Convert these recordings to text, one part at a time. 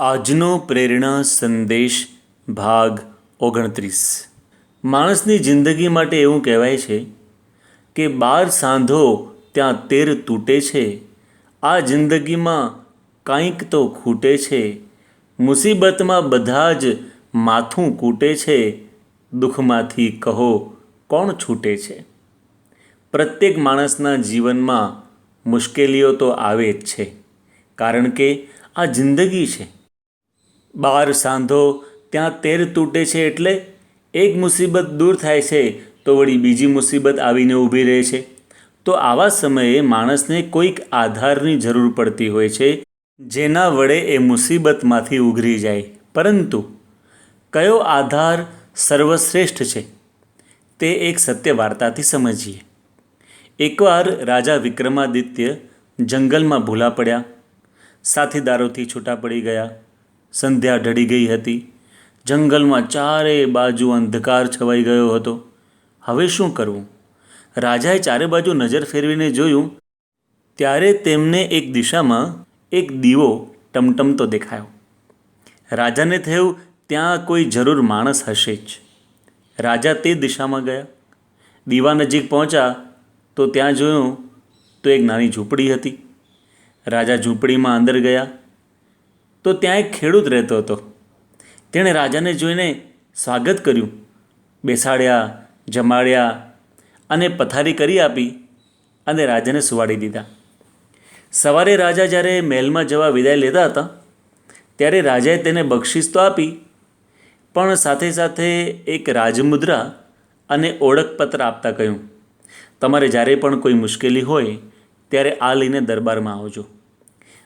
આજનો પ્રેરણા સંદેશ ભાગ ઓગણત્રીસ. માણસની જિંદગી માટે એવું કહેવાય છે કે બાર સાંધો ત્યાં તેર તૂટે છે. આ જિંદગીમાં કાંઈક તો ખૂટે છે. મુસીબતમાં બધા જ માથું કૂટે છે. દુઃખમાંથી કહો કોણ છૂટે છે? પ્રત્યેક માણસના જીવનમાં મુશ્કેલીઓ તો આવે જ છે. કારણ કે આ જિંદગી છે. બાર સાંધો, ત્યાં તેર તૂટે છે એટલે એક મુસીબત દૂર થાય છે, તો વળી બીજી મુસીબત આવીને ઊભી રહે છે. તો આવા સમયે માણસને કોઈક આધારની જરૂર પડતી હોય છે, જેના વડે એ મુસીબતમાંથી ઉઘરી જાય. પરંતુ કયો આધાર સર્વશ્રેષ્ઠ છે? તે એક સત્ય વાર્તાથી સમજીએ. એકવાર રાજા વિક્રમાદિત્ય જંગલમાં ભૂલા પડ્યા. સાથીદારોથી છૂટા પડી ગયા. સંધ્યા ઢળી ગઈ હતી. જંગલમાં ચારે બાજુ અંધકાર છવાઈ ગયો હતો. હવે શું કરવું? રાજાએ ચારે બાજુ નજર ફેરવીને જોયું, ત્યારે તેમને એક દિશામાં એક દીવો ટમટમતો દેખાયો. રાજાને થયું, ત્યાં કોઈ જરૂર માણસ હશે જ. રાજા તે દિશામાં ગયા. દીવા નજીક પહોંચ્યા, તો ત્યાં જોયું, તો એક નાની ઝૂંપડી હતી. રાજા ઝૂંપડીમાં અંદર ગયા તો ત્યાં એક ખેડૂત રહેતો હતો. તેણે રાજાને જોઈને સ્વાગત કર્યું. બેસાડ્યા, જમાડ્યા અને પથારી કરી આપી અને રાજાને સુવાડી દીધા. સવારે રાજા જ્યારે મહેલમાં જવા વિદાય લેતા હતા, ત્યારે રાજાએ તેને બક્ષિસ તો આપી, પણ સાથે સાથે એક રાજમુદ્રા અને ઓળખપત્ર આપતા કહ્યું, તમારે જ્યારે પણ કોઈ મુશ્કેલી હોય, ત્યારે આ લઈને દરબારમાં આવજો.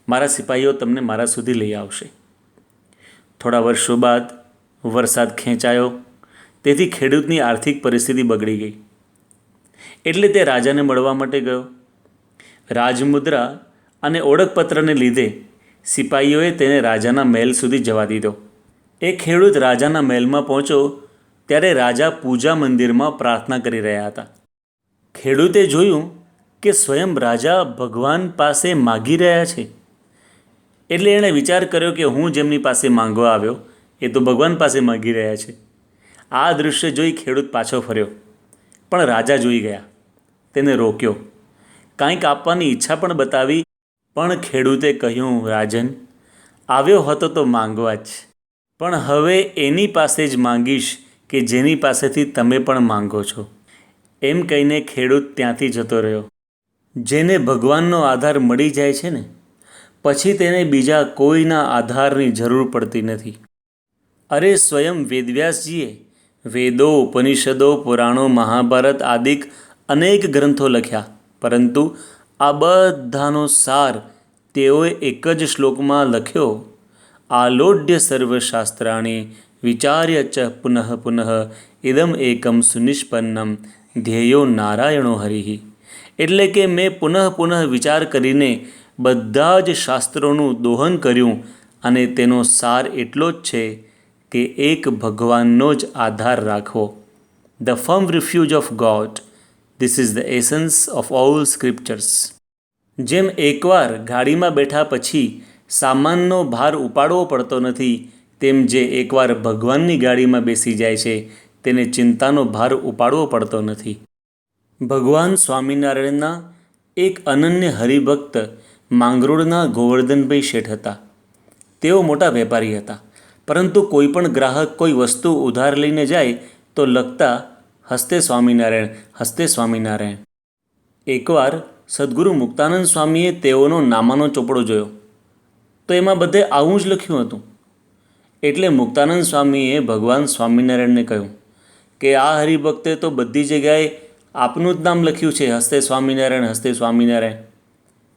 મારા સિપાહીઓ તમને મારા સુધી લઈ આવશે. થોડા વર્ષો બાદ વરસાદ ખેંચાયો. તેથી ખેડૂતની આર્થિક પરિસ્થિતિ બગડી ગઈ. એટલે તે રાજાને મળવા માટે ગયો. રાજમુદ્રા અને ઓળખપત્રને લીધે સિપાહીઓએ તેને રાજાના મહેલ સુધી જવા દીધો. એ ખેડૂત રાજાના મહેલમાં પહોંચ્યો ત્યારે રાજા પૂજા મંદિરમાં પ્રાર્થના કરી રહ્યા હતા. ખેડૂતે જોયું કે સ્વયં રાજા ભગવાન પાસે માગી રહ્યા છે. એટલે એણે વિચાર કર્યો કે હું જેમની પાસે માંગવા આવ્યો, એ તો ભગવાન પાસે માગી રહ્યા છે. આ દૃશ્ય જોઈ ખેડૂત પાછો ફર્યો, પણ રાજા જોઈ ગયા. તેને રોક્યો. કાંઈક આપવાની ઈચ્છા પણ બતાવી, પણ ખેડૂતે કહ્યું, રાજન, આવ્યો હતો તો માંગવા જ. પણ હવે એની પાસે જ માંગીશ કે જેની પાસેથી તમે પણ માંગો છો. એમ કહીને ખેડૂત ત્યાંથી જતો રહ્યો. જેને ભગવાનનો આધાર મળી જાય છે ને પછી તેને બીજા કોઈના આધારની જરૂર પડતી નથી. અરે સ્વયં વેદવ્યાસજીએ વેદો, ઉપનિષદો, પુરાણો, મહાભારત આદિક અનેક ગ્રંથો લખ્યા. પરંતુ આ બધાનો સાર તેઓએ એક જ શ્લોકમાં લખ્યો. આલોડ્ય સર્વશાસ્ત્રાણી વિચાર્ય ચ પુનઃ પુનઃ ઇદમ એકમ સુનિષ્પન્નમ ધ્યેયો નારાયણો હરિ. એટલે કે મેં પુનઃ પુનઃ વિચાર કરીને બધા જ શાસ્ત્રોનું દોહન કર્યું અને તેનો સાર એટલો જ છે કે એક ભગવાનનો જ આધાર રાખવો. The firm refuge of God this is the essence of all scriptures જેમ એકવાર ગાડીમાં બેઠા પછી સામાનનો ભાર ઉપાડવો પડતો નથી, તેમ જે એકવાર ભગવાનની ગાડીમાં બેસી જાય છે, તેને ચિંતાનો ભાર ઉપાડવો પડતો નથી. ભગવાન સ્વામિનારાયણના એક અનન્ય હરિભક્ત માંગરોળના ગોવર્ધનભાઈ શેઠ હતા. તેઓ મોટા વેપારી હતા. પરંતુ કોઈ પણ ગ્રાહક કોઈ વસ્તુ ઉધાર લઈને જાય તો લખતા, હસ્તે સ્વામિનારાયણ હસ્તે સ્વામિનારાયણ. એકવાર સદગુરુ મુક્તાનંદ સ્વામીએ તેઓનો નામાનો ચોપડો જોયો. તો એમાં બધે આવું જ લખ્યું હતું. એટલે મુક્તાનંદ સ્વામીએ ભગવાન સ્વામિનારાયણને કહ્યું કે, આ હરિભક્તે તો બધી જગ્યાએ આપનું જ નામ લખ્યું છે, હસ્તે સ્વામિનારાયણ હસ્તે સ્વામિનારાયણ.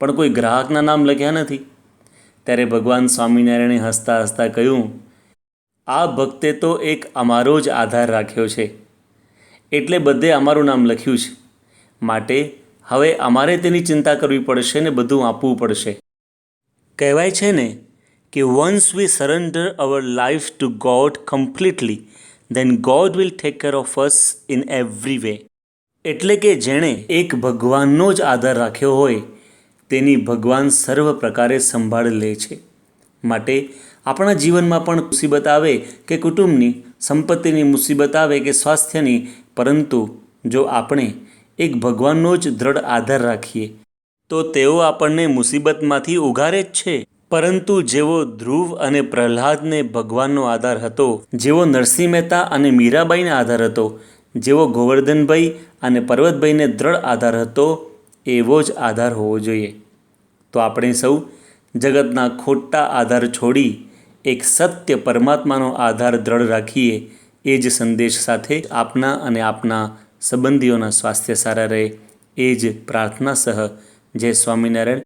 પણ કોઈ ગ્રાહકના નામ લખ્યા નથી. ત્યારે ભગવાન સ્વામિનારાયણે હસતા હસતા કહ્યું, આ ભક્તે તો એક અમારો જ આધાર રાખ્યો છે. એટલે બધે અમારું નામ લખ્યું છે. માટે હવે અમારે તેની ચિંતા કરવી પડશે ને બધું આપવું પડશે. કહેવાય છે ને કે once we surrender our life to God completely then God will take care of us in every way એટલે કે જેણે એક ભગવાનનો જ આધાર રાખ્યો હોય તેની ભગવાન સર્વ પ્રકારે સંભાળ લે છે. માટે આપણા જીવનમાં પણ મુસીબત આવે કે કુટુંબની, સંપત્તિની મુસીબત આવે કે સ્વાસ્થ્યની, પરંતુ જો આપણે એક ભગવાનનો જ દ્રઢ આધાર રાખીએ, તો તેઓ આપણને મુસીબતમાંથી ઉઘારે જ છે. પરંતુ જેવો ધ્રુવ અને પ્રહલાદને ભગવાનનો આધાર હતો, જેવો નરસિંહ મહેતા અને મીરાબાઈને આધાર હતો, જેવો ગોવર્ધનભાઈ અને પર્વતભાઈને દ્રઢ આધાર હતો એવો જ આધાર હોવો જોઈએ. તો આપણે સૌ જગતના ખોટા આધાર છોડી એક સત્ય પરમાત્માનો આધાર દ્રઢ રાખીએ એ જ સંદેશ સાથે આપના અને આપના સંબંધીઓના સ્વાસ્થ્ય સારા રહે એ જ પ્રાર્થના સહ. જય સ્વામિનારાયણ.